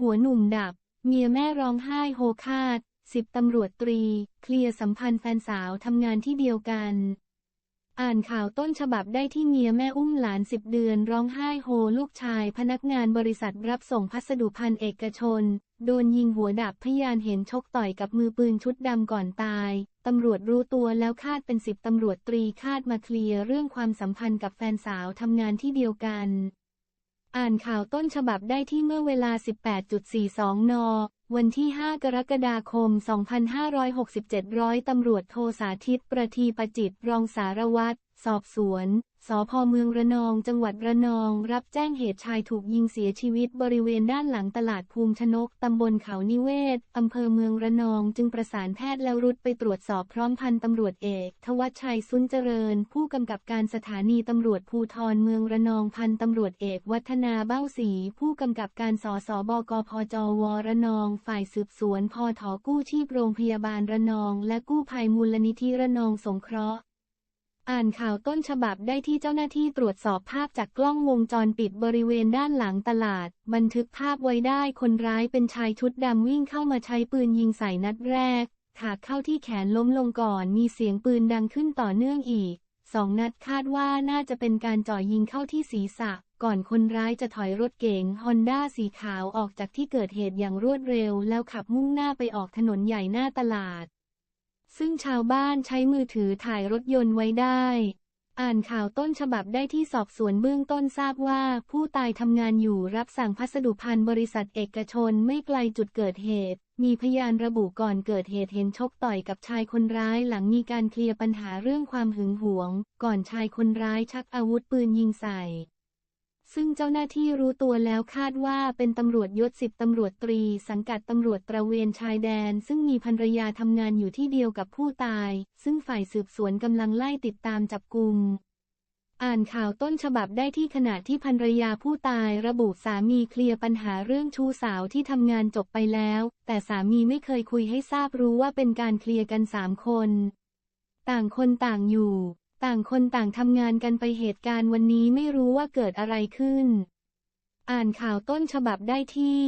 หัวหนุ่มดับ เมียแม่ร้องไห้โฮคาดสิบตำรวจตรี เคลียร์สัมพันธ์แฟนสาวทำงานที่เดียวกัน อ่านข่าวต้นฉบับได้ที่เมียแม่อุ้มหลานสิบเดือนร้องไห้โฮลูกชาย พนักงานบริษัทรับส่งพัสดุพันเอกชน โดนยิงหัวดับพยานเห็นชกต่อยกับมือปืนชุดดำก่อนตาย ตำรวจรู้ตัวแล้วคาดเป็นสิบตำรวจตรีคาดมาเคลียร์เรื่องความสัมพันธ์กับแฟนสาวทำงานที่เดียวกัน อ่านข่าวต้นฉบับได้ที่เมื่อเวลา 18.42 น วันที่ 5 กรกฎาคม 2567ร้อยตำรวจโทสาธิต ประทีประจิตรรองสารวัตร สอบสวน สพเมืองระนอง จังหวัดระนอง รับแจ้งเหตุชายถูกยิงเสียชีวิตบริเวณด้านหลังตลาดภูมิชนก ตำบลเขานิเวศ อำเภอเมืองระนอง จึงประสานแพทย์แล้วรุดไปตรวจสอบพร้อมพันตำรวจเอก ทวัชชัยสุนเจริญ ผู้กำกับการสถานีตำรวจภูทรเมืองระนอง พันตำรวจเอก วัฒนาเบ้าศรีผู้กำกับการสสบกพจวระนอง ฝ่ายสืบสวนพทกู้ชีพโรงพยาบาลระนอง และกู้ภัยมูลนิธิระนองสงเคราะห์ อ่านข่าวต้นฉบับได้ที่เจ้าหน้าที่ตรวจสอบภาพจากกล้องวงจรปิดบริเวณด้านหลังตลาด บันทึกภาพไว้ได้คนร้ายเป็นชายชุดดำวิ่งเข้ามาใช้ปืนยิงใส่นัดแรก ถากเข้าที่แขนล้มลงก่อนมีเสียงปืนดังขึ้นต่อเนื่องอีกสองนัดคาดว่าน่าจะเป็นการจ่อยิงเข้าที่ศีรษะ ก่อนคนร้ายจะถอยรถเก๋งฮอนด้าสีขาวออกจากที่เกิดเหตุอย่างรวดเร็ว แล้วขับมุ่งหน้าไปออกถนนใหญ่หน้าตลาด ซึ่งชาวบ้านใช้มือถือถ่ายรถยนต์ไว้ได้ อ่านข่าวต้นฉบับได้ที่สอบสวนเบื้องต้นทราบว่า ผู้ตายทำงานอยู่รับสั่งพัสดุพันบริษัทเอกชนไม่ไกลจุดเกิดเหตุ มีพยานระบุก่อนเกิดเหตุเห็นชกต่อยกับชายคนร้ายหลังมีการเคลียร์ปัญหาเรื่องความหึงหวง ก่อนชายคนร้ายชักอาวุธปืนยิงใส่ ซึ่งเจ้าหน้าที่รู้ตัวแล้วคาดว่าเป็นตำรวจยศสิบตำรวจตรี สังกัดตำรวจตระเวนชายแดน ซึ่งมีภรรยาทำงานอยู่ที่เดียวกับผู้ตาย ซึ่งฝ่ายสืบสวนกำลังไล่ติดตามจับกลุ่มอ่านข่าวต้นฉบับได้ที่ขณะที่ภรรยาผู้ตายระบุสามีเคลียร์ปัญหาเรื่องชู้สาวที่ทำงานจบไปแล้ว แต่สามีไม่เคยคุยให้ทราบรู้ว่าเป็นการเคลียร์กันสามคน ต่างคนต่างอยู่ ต่างคนต่างทำงานกันไปเหตุการณ์วันนี้ไม่รู้ว่าเกิดอะไรขึ้น อ่านข่าวต้นฉบับได้ที่